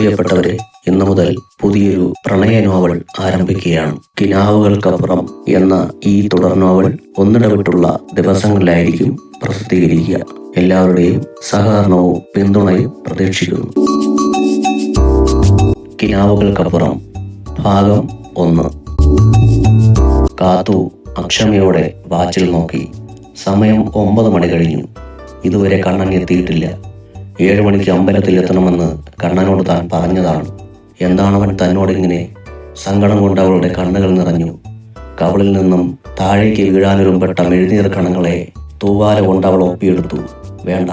പ്രിയപ്പെട്ടവരെ ഇന്നു മുതൽ പുതിയൊരു പ്രണയ നോവൽ ആരംഭിക്കുകയാണ്. കിനാവുകൾക്കപ്പുറം എന്ന ഈ തുടർ നോവൽ ഒന്നിടവിട്ടുള്ള ദിവസങ്ങളിലായിരിക്കും പ്രസിദ്ധീകരിക്കുക. എല്ലാവരുടെയും സഹകരണവും പിന്തുണയും പ്രതീക്ഷിക്കുന്നു. കിനാവുകൾക്കപ്പുറം ഭാഗം ഒന്ന്. കാത്തു അക്ഷമയോടെ വാച്ചിൽ നോക്കി. സമയം ഒമ്പത് മണി കഴിഞ്ഞു. ഇതുവരെ കണ്ണൻ എത്തിയിട്ടില്ല ഏഴു മണിക്ക് അമ്പലത്തിൽ എത്തണമെന്ന് കണ്ണനോട് താൻ പറഞ്ഞതാണ്. എന്താണവൻ തന്നോട് ഇങ്ങനെ സങ്കടം കൊണ്ട് അവളുടെ കണ്ണുകൾ നിറഞ്ഞു. കവളിൽ നിന്നും താഴേക്ക് വീഴാനൊരുമ്പെട്ട മെഴുനീർ കണങ്ങളെ തൂവാല കൊണ്ട് അവൾ ഒപ്പിയെടുത്തു. വേണ്ട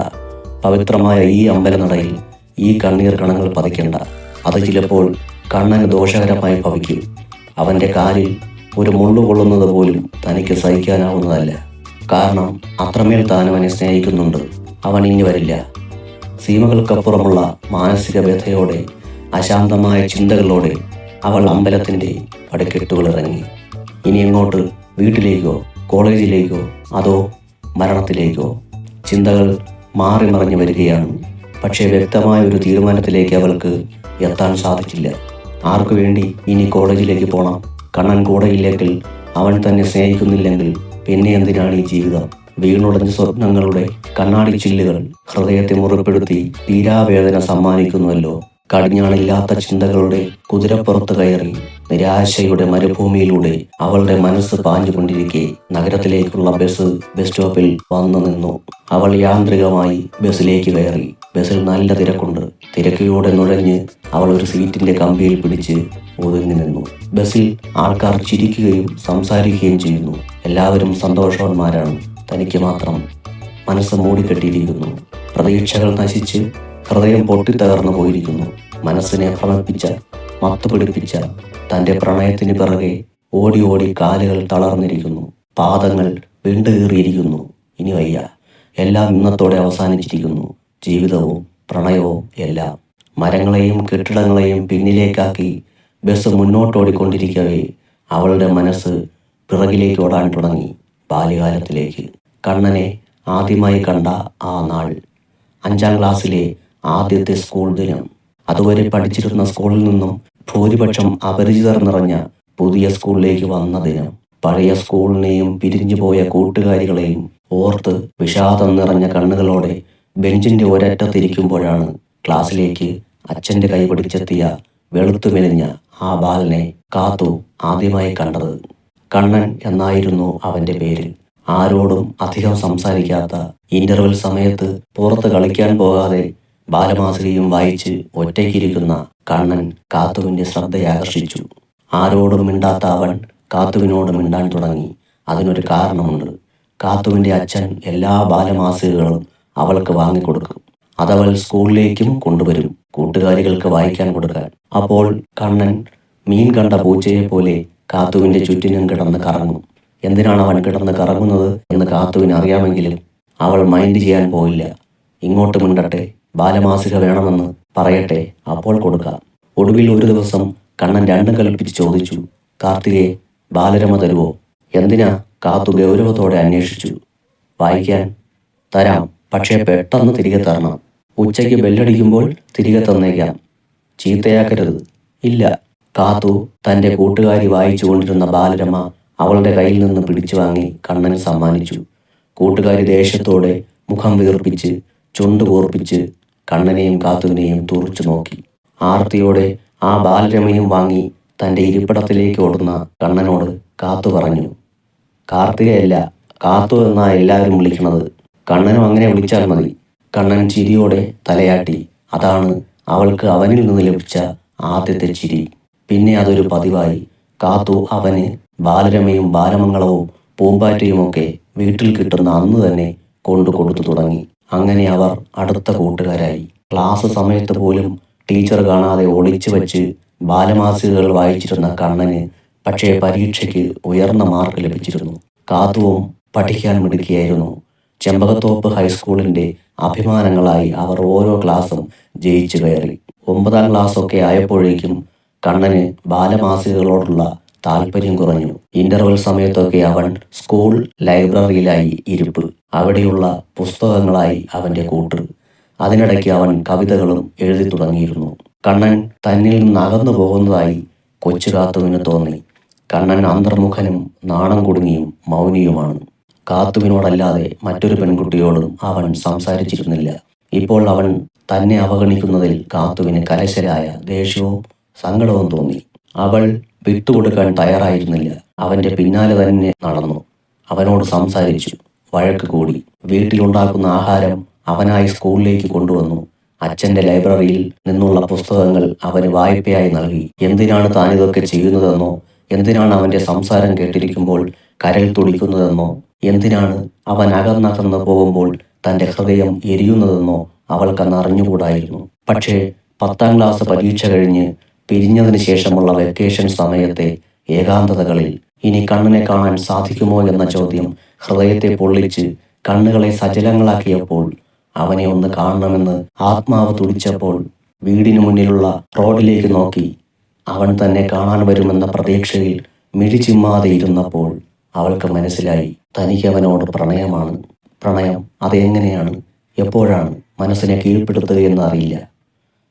പവിത്രമായ ഈ അമ്പലനടയിൽ ഈ കണ്ണീർ കണങ്ങൾ പതിക്കേണ്ട. അത് ചിലപ്പോൾ കണ്ണന് ദോഷകരമായി ഭവിക്കും. അവന്റെ കാലിൽ ഒരു മുള്ളു കൊള്ളുന്നത് പോലും തനിക്ക് സഹിക്കാനാവുന്നതല്ല. കാരണം അത്രമേൽ താൻ അവനെ സ്നേഹിക്കുന്നുണ്ട്. അവൻ ഇനി വരില്ല. സീമകൾക്കപ്പുറമുള്ള മാനസിക വ്യഥയോടെ അശാന്തമായ ചിന്തകളോടെ അവൾ അമ്പലത്തിന്റെ പടിക്കെട്ടുകൾ ഇറങ്ങി ഇനി എങ്ങോട്ട്? വീട്ടിലേക്കോ? കോളേജിലേക്കോ? അതോ മരണത്തിലേക്കോ? ചിന്തകൾ മാറി മറിഞ്ഞു വരികയാണ്. പക്ഷേ വ്യക്തമായ ഒരു തീരുമാനത്തിലേക്ക് അവൾക്ക് എത്താൻ സാധിച്ചില്ല. ആർക്കു വേണ്ടി ഇനി കോളേജിലേക്ക് പോണം? കണ്ണൻ കൂടെയില്ലെങ്കിൽ അവൻ തന്നെ സ്നേഹിക്കുന്നില്ലെങ്കിൽ പിന്നെ എന്തിനാണ് ഈ ജീവിതം? വീണുടഞ്ഞ സ്വപ്നങ്ങളുടെ കണ്ണാടി ചില്ലുകൾ ഹൃദയത്തെ മുറിപ്പെടുത്തി തീരാവേദന സമ്മാനിക്കുന്നുവല്ലോ. കടിഞ്ഞാണില്ലാത്ത ചിന്തകളുടെ കുതിരപ്പുറത്ത് കയറി നിരാശയുടെ മരുഭൂമിയിലൂടെ അവളുടെ മനസ്സ് പാഞ്ഞുകൊണ്ടിരിക്കെ നഗരത്തിലേക്കുള്ള ബസ് ബസ് സ്റ്റോപ്പിൽ വന്നു നിന്നു. അവൾ യാന്ത്രികമായി ബസ്സിലേക്ക് കയറി. ബസ്സിൽ നല്ല തിരക്കുണ്ട്. തിരക്കിലൂടെ നുഴഞ്ഞ് അവൾ ഒരു സീറ്റിന്റെ കമ്പിയിൽ പിടിച്ച് ഒതുങ്ങി നിന്നു. ബസ്സിൽ ആൾക്കാർ ചിരിക്കുകയും സംസാരിക്കുകയും ചെയ്യുന്നു. എല്ലാവരും സന്തോഷവാന്മാരാണ്. തനിക്ക് മാത്രം മനസ്സ് മൂടിക്കെട്ടിയിരിക്കുന്നു. പ്രതീക്ഷകൾ നശിച്ച് ഹൃദയം പൊട്ടിത്തകർന്നു പോയിരിക്കുന്നു. മനസ്സിനെ ഭ്രമിപ്പിച്ച മത്തുപിടിപ്പിച്ച തന്റെ പ്രണയത്തിന് പിറകെ ഓടി ഓടി കാലുകൾ തളർന്നിരിക്കുന്നു. പാദങ്ങൾ വിണ്ടുകീറിയിരിക്കുന്നു. ഇനി വയ്യ. എല്ലാം ഇന്നത്തോടെ അവസാനിച്ചിരിക്കുന്നു. ജീവിതവും പ്രണയവും എല്ലാം മരങ്ങളെയും കെട്ടിടങ്ങളെയും പിന്നിലേക്കാക്കി ബസ് മുന്നോട്ടോടിക്കൊണ്ടിരിക്കവേ അവളുടെ മനസ്സ് പിറകിലേക്ക് ഓടാൻ തുടങ്ങി. ബാല്യകാലത്തിലേക്ക്. കണ്ണനെ ആദ്യമായി കണ്ട ആ നാൾ. അഞ്ചാം ക്ലാസ്സിലെ ആദ്യത്തെ സ്കൂൾ ദിനം. അതുവരെ പഠിച്ചിരുന്ന സ്കൂളിൽ നിന്നും ഭൂരിപക്ഷം അപരിചിതർ നിറഞ്ഞ പുതിയ സ്കൂളിലേക്ക് വന്ന ദിനം. പഴയ സ്കൂളിനെയും പിരിഞ്ഞുപോയ കൂട്ടുകാരികളെയും ഓർത്ത് വിഷാദം നിറഞ്ഞ കണ്ണുകളോടെ ബെഞ്ചിന്റെ ഒരറ്റത്തിരിക്കുമ്പോഴാണ് ക്ലാസ്സിലേക്ക് അച്ഛന്റെ കൈ പിടിച്ചെത്തിയ വെളുത്തു മെലിഞ്ഞ ആ ബാലനെ കാത്തു ആദ്യമായി കണ്ടത്. കണ്ണൻ എന്നായിരുന്നു അവന്റെ പേര്. ആരോടും അധികം സംസാരിക്കാത്ത ഇന്റർവൽ സമയത്ത് പുറത്ത് കളിക്കാൻ പോകാതെ ബാലമാസികയും വായിച്ച് ഒറ്റയ്ക്കിരിക്കുന്ന കണ്ണൻ കാത്തുവിന്റെ ശ്രദ്ധയാകർഷിച്ചു. ആരോടും മിണ്ടാത്ത അവൻ കാത്തുവിനോട് മിണ്ടാൻ തുടങ്ങി. അതിനൊരു കാരണമുണ്ട്. കാത്തുവിന്റെ അച്ഛൻ എല്ലാ ബാലമാസികകളും അവൾക്ക് വാങ്ങിക്കൊടുക്കും. അതവൾ സ്കൂളിലേക്കും കൊണ്ടുവരും കൂട്ടുകാരികൾക്ക് വായിക്കാൻ കൊടുക്കാൻ. അപ്പോൾ കണ്ണൻ മീൻ കണ്ട പൂച്ചയെ പോലെ കാത്തുവിന്റെ ചുറ്റിനും കിടന്ന് കറങ്ങും. എന്തിനാണ് അവൻ കിടന്ന് കറങ്ങുന്നത് എന്ന് കാത്തുവിന് അറിയാമെങ്കിലും അവൾ മൈൻഡ് ചെയ്യാൻ പോയില്ല. ഇങ്ങോട്ട് മിണ്ടട്ടെ ബാലമാസിക വേണമെന്ന് പറയട്ടെ അപ്പോൾ കൊടുക്കാം. ഒടുവിൽ ഒരു ദിവസം കണ്ണൻ രണ്ടും കൽപ്പിച്ച് ചോദിച്ചു കാർത്തികെ ബാലരമ തരുവോ? എന്തിനാ കാത്തു ഗൗരവത്തോടെ അന്വേഷിച്ചു? വായിക്കാൻ? തരാം പക്ഷേ പെട്ടെന്ന് തിരികെ തരണം. ഉച്ചയ്ക്ക് ബെല്ലടിക്കുമ്പോൾ തിരികെ തന്നേക്കാം. ചീത്തയാക്കരുത്. ഇല്ല. കാത്തു തന്റെ കൂട്ടുകാരി വായിച്ചുകൊണ്ടിരുന്ന ബാലരമ അവളുടെ കയ്യിൽ നിന്ന് പിടിച്ചു വാങ്ങി കണ്ണൻ സമ്മാനിച്ചു. കൂട്ടുകാരി ദേഷ്യത്തോടെ മുഖം വീർപ്പിച്ച് ചുണ്ടു കൂർപ്പിച്ച് കണ്ണനെയും കാത്തുവിനെയും തുറച്ചു നോക്കി. ആർത്തിയോടെ ആ ബാലരമയും വാങ്ങി തന്റെ ഇരിപ്പിടത്തിലേക്ക് ഓടുന്ന കണ്ണനോട് കാത്തു പറഞ്ഞു. കാർത്തികയല്ല കാത്തു എന്നാ എല്ലാവരും വിളിക്കണത്. കണ്ണനും അങ്ങനെ വിളിച്ചാൽ മതി. കണ്ണൻ ചിരിയോടെ തലയാട്ടി. അതാണ് അവൾക്ക് അവനിൽ നിന്ന് ലഭിച്ച ആദ്യത്തെ ചിരി. പിന്നെ അതൊരു പതിവായി കാത്തു അവന് ബാലരമയും ബാലമംഗളവും പൂമ്പാറ്റയുമൊക്കെ വീട്ടിൽ കിട്ടുന്ന അന്ന് തന്നെ കൊണ്ടു കൊടുത്തു തുടങ്ങി. അങ്ങനെ അവർ അടുത്ത കൂട്ടുകാരായി. ക്ലാസ് സമയത്ത് പോലും ടീച്ചർ കാണാതെ ഒളിച്ചു വച്ച് ബാലമാസികകൾ വായിച്ചിരുന്ന കണ്ണന് പക്ഷേ പരീക്ഷയ്ക്ക് ഉയർന്ന മാർക്ക് ലഭിച്ചിരുന്നു. കാത്തുവും പഠിക്കാൻ മിടുക്കിയായിരുന്നു. ചെമ്പകത്തോപ്പ് ഹൈസ്കൂളിന്റെ അഭിമാനങ്ങളായി അവർ ഓരോ ക്ലാസ്സും ജയിച്ചു കയറി. ഒമ്പതാം ക്ലാസ്സൊക്കെ ആയപ്പോഴേക്കും കണ്ണന് ബാലമാസികകളോടുള്ള താല്പര്യം കുറഞ്ഞു. ഇന്റർവെൽ സമയത്തൊക്കെ അവൻ സ്കൂൾ ലൈബ്രറിയിലായി ഇരിപ്പ്. അവിടെയുള്ള പുസ്തകങ്ങളായി അവന്റെ കൂട്ട്. അതിനിടയ്ക്ക് അവൻ കവിതകളും എഴുതി തുടങ്ങിയിരുന്നു. കണ്ണൻ തന്നിൽ നിന്ന് അകന്നു പോകുന്നതായി കൊച്ചുകാത്തുവിന് തോന്നി. കണ്ണൻ അന്തർമുഖനും നാണം കുടുങ്ങിയും മൗനിയുമാണ്. കാത്തുവിനോടല്ലാതെ മറ്റൊരു പെൺകുട്ടിയോടും അവൻ സംസാരിച്ചിരുന്നില്ല. ഇപ്പോൾ അവൻ തന്നെ അവഗണിക്കുന്നതിൽ കാത്തുവിന് കലശലായ ദേഷ്യവും സങ്കടവും തോന്നി. അവൾ വിട്ടുകൊടുക്കാൻ തയ്യാറായിരുന്നില്ല. അവന്റെ പിന്നാലെ തന്നെ നടന്നു. അവനോട് സംസാരിച്ചു. വഴക്ക് കൂടി. വീട്ടിലുണ്ടാക്കുന്ന ആഹാരം അവനായി സ്കൂളിലേക്ക് കൊണ്ടുവന്നു. അച്ഛന്റെ ലൈബ്രറിയിൽ നിന്നുള്ള പുസ്തകങ്ങൾ അവന് വായ്പയായി നൽകി. എന്തിനാണ് താൻ ഇതൊക്കെ ചെയ്യുന്നതെന്നോ? എന്തിനാണ് അവന്റെ സംസാരം കേട്ടിരിക്കുമ്പോൾ കരൽ തുടിക്കുന്നതെന്നോ? എന്തിനാണ് അവൻ അകന്നകന്ന് പോകുമ്പോൾ തന്റെ ഹൃദയം എരിയുന്നതെന്നോ അവൾക്കന്ന് അറിഞ്ഞുകൂടായിരുന്നു പക്ഷേ പത്താം ക്ലാസ് പരീക്ഷ കഴിഞ്ഞ് പിരിഞ്ഞതിന് ശേഷമുള്ള വെക്കേഷൻ സമയത്തെ ഏകാന്തതകളിൽ ഇനി കണ്ണിനെ കാണാൻ സാധിക്കുമോ എന്ന ചോദ്യം ഹൃദയത്തെ പൊള്ളിച്ച് കണ്ണുകളെ സജലങ്ങളാക്കിയപ്പോൾ അവനെ ഒന്ന് കാണണമെന്ന് ആത്മാവ് തുടിച്ചപ്പോൾ വീടിനു മുന്നിലുള്ള റോഡിലേക്ക് നോക്കി അവൻ തന്നെ കാണാൻ വരുമെന്ന പ്രതീക്ഷയിൽ മിഴിചിമ്മാതെ ഇരുന്നപ്പോൾ അവൾക്ക് മനസ്സിലായി തനിക്ക് അവനോട് പ്രണയമാണ്. പ്രണയം അതെങ്ങനെയാണ്? എപ്പോഴാണ് മനസ്സിനെ കീഴ്പ്പെടുത്തുകയെന്ന് അറിയില്ല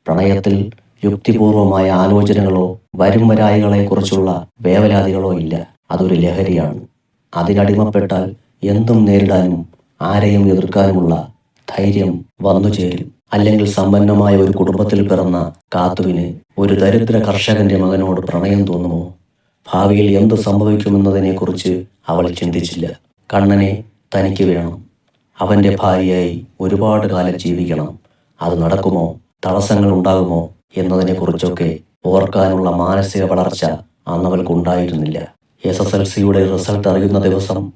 പ്രണയത്തിൽ യുക്തിപൂർവമായ ആലോചനകളോ വരും വരായികളെക്കുറിച്ചുള്ള വേവലാതികളോ ഇല്ല. അതൊരു ലഹരിയാണ്. അതിനടിമപ്പെട്ടാൽ എന്തും നേരിടാനും ആരെയും എതിർക്കാനുമുള്ള ധൈര്യം വന്നു ചേരും. അല്ലെങ്കിൽ സമ്പന്നമായ ഒരു കുടുംബത്തിൽ പിറന്ന കാത്തുവിന് ഒരു ദരിദ്ര കർഷകന്റെ മകനോട് പ്രണയം തോന്നുമോ? ഭാവിയിൽ എന്ത് സംഭവിക്കുമെന്നതിനെക്കുറിച്ച് അവൾ ചിന്തിച്ചില്ല. കണ്ണനെ തനിക്ക് വേണം. അവന്റെ ഭാര്യയായി ഒരുപാട് കാലം ജീവിക്കണം. അത് നടക്കുമോ? തടസ്സങ്ങൾ ഉണ്ടാകുമോ? എന്നതിനെക്കുറിച്ചൊക്കെ ഓർക്കാനുള്ള മാനസിക വളർച്ച അന്നവൾക്കുണ്ടായിരുന്നില്ല. എസ് എസ് എൽ സിയുടെ റിസൾട്ട് അറിയുന്ന ദിവസം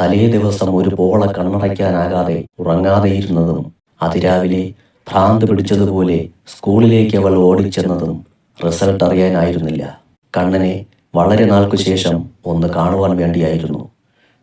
തലേ ദിവസം ഒരു പോള കണ്ണടയ്ക്കാനാകാതെ ഉറങ്ങാതെയിരുന്നതും അതിരാവിലെ ഭ്രാന്ത് പിടിച്ചതുപോലെ സ്കൂളിലേക്ക് അവൾ ഓടിച്ചെന്നതും റിസൾട്ട് അറിയാനായിരുന്നില്ല. കണ്ണനെ വളരെ നാൾക്കു ശേഷം ഒന്ന് കാണുവാൻ വേണ്ടിയായിരുന്നു.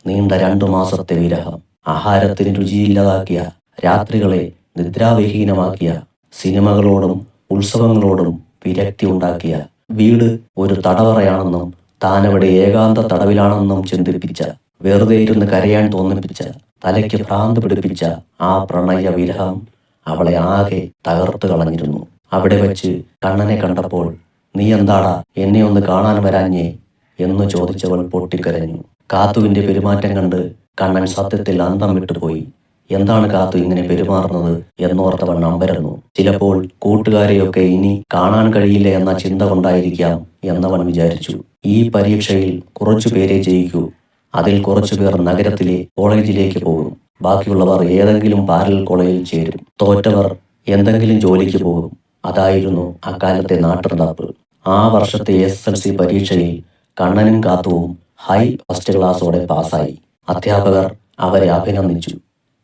നീണ്ട രണ്ടു മാസത്തെ വിരഹം ആഹാരത്തിന് രുചിയില്ലാതാക്കിയ രാത്രികളെ നിദ്രാവിഹീനമാക്കിയ സിനിമകളോടും ഉത്സവങ്ങളോടും വിരക്തി ഉണ്ടാക്കിയ വീട് ഒരു തടവറയാണെന്നും താനവിടെ ഏകാന്ത തടവിലാണെന്നും ചിന്തിപ്പിച്ച വെറുതെ ഇരുന്ന് കരയാൻ തോന്നിപ്പിച്ച തലയ്ക്ക് ഭ്രാന്ത് പിടിപ്പിച്ച ആ പ്രണയ വിരഹം അവളെ ആകെ തകർത്തു കളഞ്ഞിരുന്നു. അവിടെ വെച്ച് കണ്ണനെ കണ്ടപ്പോൾ നീ എന്താടാ എന്നെ ഒന്ന് കാണാൻ വരാഞ്ഞേ? എന്ന് ചോദിച്ചവൾ പൊട്ടിക്കരഞ്ഞു. കാത്തുവിന്റെ പെരുമാറ്റം കണ്ട് കണ്ണൻ സത്യത്തിൽ അന്തം വിട്ടുപോയി. എന്താണ് കാത്തു ഇങ്ങനെ പെരുമാറുന്നത് എന്നോർത്തവൻ അമ്പരന്നു ചിലപ്പോൾ കൂട്ടുകാരെയൊക്കെ ഇനി കാണാൻ കഴിയില്ല എന്ന ചിന്ത കൊണ്ടായിരിക്കാം എന്നവൻ വിചാരിച്ചു. ഈ പരീക്ഷയിൽ കുറച്ചു പേരെ ജയിക്കൂ. അതിൽ കുറച്ചു പേർ നഗരത്തിലെ കോളേജിലേക്ക് പോകും. ബാക്കിയുള്ളവർ ഏതെങ്കിലും പാരൽ കോളേജിൽ ചേരും. തോറ്റവർ എന്തെങ്കിലും ജോലിക്ക് പോകും. അതായിരുന്നു അക്കാലത്തെ നാട്ടുനടപ്പ്. ആ വർഷത്തെ എസ് എൽ സി പരീക്ഷയിൽ കണ്ണനും കാത്തുവും ഹൈ ഫസ്റ്റ് ക്ലാസ്സോടെ പാസ്സായി. അധ്യാപകർ അവരെ അഭിനന്ദിച്ചു.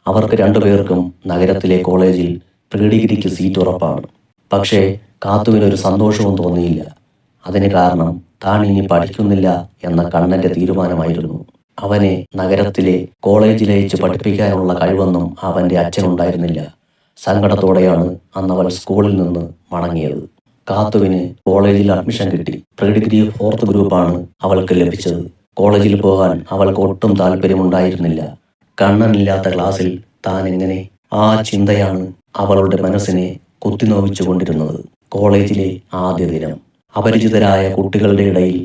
അവർക്ക് രണ്ടുപേർക്കും നഗരത്തിലെ കോളേജിൽ പ്രീ ഡിഗ്രിക്ക് സീറ്റ് ഉറപ്പാണ്. പക്ഷേ കാത്തുവിന് ഒരു സന്തോഷവും തോന്നിയില്ല. അതിന് കാരണം താൻ ഇനി പഠിക്കുന്നില്ല എന്ന കണ്ണന്റെ തീരുമാനമായിരുന്നു. അവനെ നഗരത്തിലെ കോളേജിലയച്ച് പഠിപ്പിക്കാനുള്ള കഴിവൊന്നും അവന്റെ അച്ഛനുണ്ടായിരുന്നില്ല. സങ്കടത്തോടെയാണ് അന്ന് അന്നവൾ സ്കൂളിൽ നിന്ന് മടങ്ങിയത്. കാത്തുവിന് കോളേജിൽ അഡ്മിഷൻ കിട്ടി. പ്രീ ഡിഗ്രി ഫോർത്ത് ഗ്രൂപ്പാണ് അവൾക്ക് ലഭിച്ചത്. കോളേജിൽ പോകാൻ അവൾക്ക് ഒട്ടും താല്പര്യമുണ്ടായിരുന്നില്ല. കണ്ണനില്ലാത്ത ക്ലാസ്സിൽ താൻ എങ്ങനെ ആ ചിന്തയാണ് അവളുടെ മനസ്സിനെ കുത്തിനോവിച്ചു കൊണ്ടിരുന്നത് കോളേജിലെ ആദ്യ ദിനം. അപരിചിതരായ കുട്ടികളുടെ ഇടയിൽ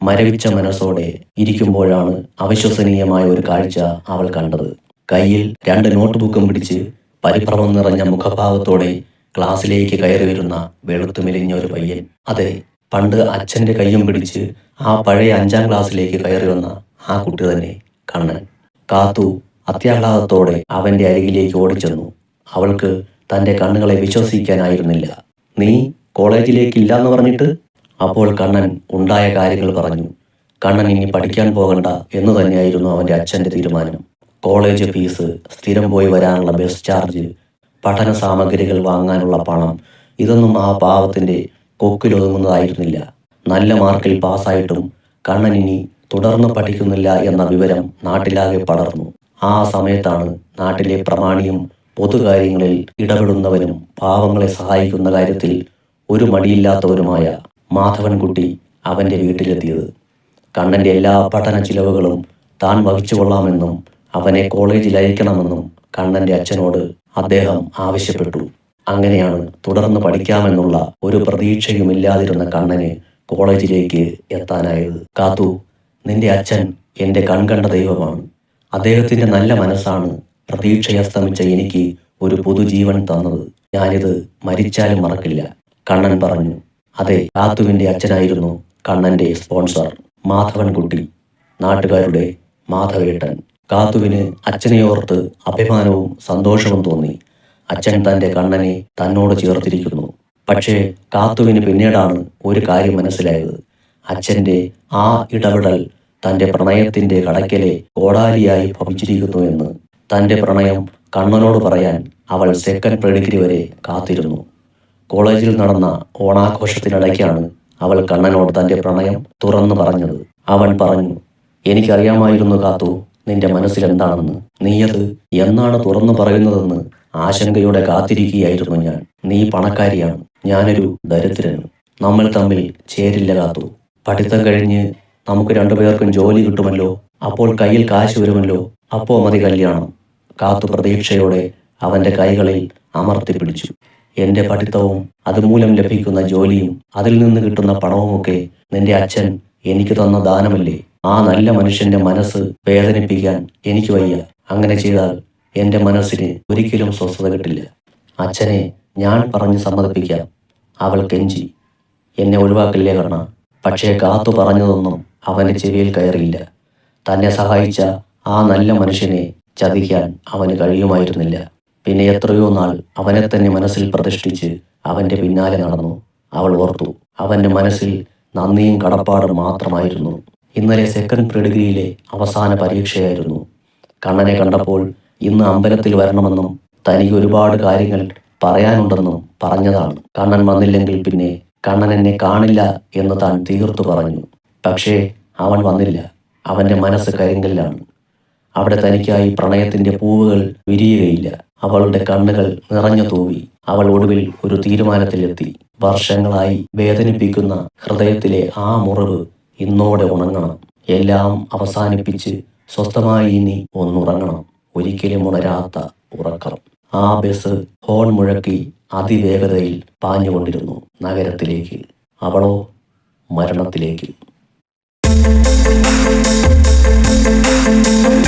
മരവിച്ച മനസ്സോടെ ഇരിക്കുമ്പോഴാണ് അവിശ്വസനീയമായ ഒരു കാഴ്ച അവൾ കണ്ടത്. കയ്യിൽ രണ്ട് നോട്ട്ബുക്കും പിടിച്ച് പരിഭ്രമം നിറഞ്ഞ മുഖഭാവത്തോടെ ക്ലാസ്സിലേക്ക് കയറി വരുന്ന വെളുത്തു മെലിഞ്ഞ ഒരു പയ്യൻ. അതെ പണ്ട് അച്ഛന്റെ കയ്യും പിടിച്ച് ആ പഴയ അഞ്ചാം ക്ലാസ്സിലേക്ക് കയറി വന്ന ആ കുട്ടി തന്നെ കണ്ണൻ. കാത്തു അത്യാഹ്ലാദത്തോടെ അവന്റെ അരികിലേക്ക് ഓടിച്ചെന്നു. അവൾക്ക് തന്റെ കണ്ണുകളെ വിശ്വസിക്കാനായിരുന്നില്ല. നീ കോളേജിലേക്ക് ഇല്ലാന്ന് പറഞ്ഞിട്ട്? അപ്പോൾ കണ്ണൻ ഉണ്ടായ കാര്യങ്ങൾ പറഞ്ഞു. കണ്ണൻ ഇനി പഠിക്കാൻ പോകണ്ട എന്ന് തന്നെയായിരുന്നു അവന്റെ അച്ഛന്റെ തീരുമാനം. കോളേജ് ഫീസ് സ്ഥിരം പോയി വരാനുള്ള ബസ് ചാർജ് പഠന സാമഗ്രികൾ വാങ്ങാനുള്ള പണം ഇതൊന്നും ആ പാവത്തിന്റെ കൊക്കിലൊതുങ്ങുന്നതായിരുന്നില്ല. നല്ല മാർക്കിൽ പാസ്സായിട്ടും കണ്ണൻ ഇനി തുടർന്ന് പഠിക്കുന്നില്ല എന്ന വിവരം നാട്ടിലാകെ പടർന്നു. ആ സമയത്താണ് നാട്ടിലെ പ്രമാണിയും പൊതുകാര്യങ്ങളിൽ ഇടപെടുന്നവനും പാവങ്ങളെ സഹായിക്കുന്ന കാര്യത്തിൽ ഒരു മടിയില്ലാത്തവരുമായ മാധവൻകുട്ടി അവന്റെ വീട്ടിലെത്തിയത്. കണ്ണന്റെ എല്ലാ പഠന ചിലവുകളും താൻ വഹിച്ചു കൊള്ളാമെന്നും അവനെ കോളേജിൽ അയക്കണമെന്നും കണ്ണന്റെ അച്ഛനോട് അദ്ദേഹം ആവശ്യപ്പെട്ടു. അങ്ങനെയാണ് തുടർന്ന് പഠിക്കാമെന്നുള്ള ഒരു പ്രതീക്ഷയുമില്ലാതിരുന്ന കണ്ണന് കോളേജിലേക്ക് എത്താനായത്. കാത്തു നിന്റെ അച്ഛൻ എന്റെ കൺകണ്ട ദൈവമാണ്. അദ്ദേഹത്തിന്റെ നല്ല മനസ്സാണ് പ്രതീക്ഷയസ്തമിച്ച എനിക്ക് ഒരു പുതുജീവൻ തന്നത്. ഞാനിത് മരിച്ചാലും മറക്കില്ല കണ്ണൻ പറഞ്ഞു. അതെ കാത്തുവിന്റെ അച്ഛനായിരുന്നു കണ്ണന്റെ സ്പോൺസർ മാധവൻകുട്ടി നാട്ടുകാരുടെ മാധവേട്ടൻ. കാത്തുവിന് അച്ഛനെ ഓർത്ത് അഭിമാനവും സന്തോഷവും തോന്നി. അച്ഛൻ തന്റെ കണ്ണനെ തന്നോട് ചേർത്തിരിക്കുന്നു. പക്ഷേ കാത്തുവിന് പിന്നീടാണ് ഒരു കാര്യം മനസ്സിലായത്. അച്ഛന്റെ ആ ഇടപെടൽ തന്റെ പ്രണയത്തിന്റെ കടക്കലെ കോടാലിയായി ഭവിച്ചിരിക്കുന്നു എന്ന്. തന്റെ പ്രണയം കണ്ണനോട് പറയാൻ അവൾ സെക്കൻഡ് പ്രെഡിഗ്രി വരെ കാത്തിരുന്നു. കോളേജിൽ നടന്ന ഓണാഘോഷത്തിനിടയ്ക്കാണ് അവൾ കണ്ണനോട് തന്റെ പ്രണയം തുറന്നു പറഞ്ഞത്. അവൻ പറഞ്ഞു എനിക്കറിയാമായിരുന്നു കാത്തു നിന്റെ മനസ്സിൽ എന്താണെന്ന് നീയത് എന്നാണ് തുറന്നു പറയുന്നതെന്ന് ആശങ്കയോടെ കാത്തിരിക്കുകയായിരുന്നു ഞാൻ. നീ പണക്കാരിയാണ് ഞാനൊരു ദരിദ്രൻ. നമ്മൾ തമ്മിൽ ചേരില്ല കാത്തു. പഠിത്തം കഴിഞ്ഞ് നമുക്ക് രണ്ടുപേർക്കും ജോലി കിട്ടുമല്ലോ. അപ്പോൾ കയ്യിൽ കാശ് വരുമല്ലോ. അപ്പോ മതി കല്യാണം. കാത്തു പ്രതീക്ഷയോടെ അവന്റെ കൈകളിൽ അമർത്തി പിടിച്ചു. എന്റെ പഠിത്തവും അതുമൂലം ലഭിക്കുന്ന ജോലിയും അതിൽ നിന്ന് കിട്ടുന്ന പണവുമൊക്കെ നിന്റെ അച്ഛൻ എനിക്ക് തന്ന ദാനമല്ലേ? ആ നല്ല മനുഷ്യന്റെ മനസ്സ് വേദനിപ്പിക്കാൻ എനിക്ക് വയ്യ. അങ്ങനെ ചെയ്താൽ എന്റെ മനസ്സിന് ഒരിക്കലും സ്വസ്ഥത കിട്ടില്ല. അച്ഛനെ ഞാൻ പറഞ്ഞ് സമ്മതിപ്പിക്കാം. അവൾ കെഞ്ചി. എന്നെ ഒഴിവാക്കില്ലേ കർണ? പക്ഷേ കാത്തു പറഞ്ഞതൊന്നും അവന്റെ ചെവിയിൽ കയറിയില്ല. തന്നെ സഹായിച്ച ആ നല്ല മനുഷ്യനെ ചതിക്കാൻ അവന് കഴിയുമായിരുന്നില്ല. പിന്നെ എത്രയോ നാൾ അവനെ തന്നെ മനസ്സിൽ പ്രതിഷ്ഠിച്ച് അവന്റെ പിന്നാലെ നടന്നു. അവൾ ഓർത്തു അവന്റെ മനസ്സിൽ നന്ദിയും കടപ്പാടും മാത്രമായിരുന്നു. ഇന്നലെ സെക്കൻഡ് പ്രിഡിഗ്രിയിലെ അവസാന പരീക്ഷയായിരുന്നു. കണ്ണനെ കണ്ടപ്പോൾ ഇന്ന് അമ്പലത്തിൽ വരണമെന്നും തനിക്ക് ഒരുപാട് കാര്യങ്ങൾ പറയാനുണ്ടെന്നും പറഞ്ഞതാണ്. കണ്ണൻ വന്നില്ലെങ്കിൽ പിന്നെ കണ്ണൻ എന്നെ കാണില്ല എന്ന് താൻ തീർത്തു പറഞ്ഞു. പക്ഷേ അവൻ വന്നില്ല. അവന്റെ മനസ്സ് കരിങ്കല്ലാണ്. അവിടെ തനിക്കായി പ്രണയത്തിന്റെ പൂവുകൾ വിരിയുകയില്ല. അവളുടെ കണ്ണുകൾ നിറഞ്ഞു തൂവി. അവൾ ഒടുവിൽ ഒരു തീരുമാനത്തിലെത്തി. വർഷങ്ങളായി വേദനിപ്പിക്കുന്ന ഹൃദയത്തിലെ ആ മുറിവ് ഇന്നോടെ ഉണങ്ങണം. എല്ലാം അവസാനിപ്പിച്ച് സ്വസ്ഥമായി ഇനി ഒന്നുറങ്ങണം. ഒരിക്കലും ഉണരാത്ത ഉറക്കം. ആ ബസ് ഹോൺ മുഴക്കി അതിവേഗതയിൽ പാഞ്ഞുകൊണ്ടിരുന്നു നഗരത്തിലേക്ക്. അവളോ മരണത്തിലേക്ക്. thank you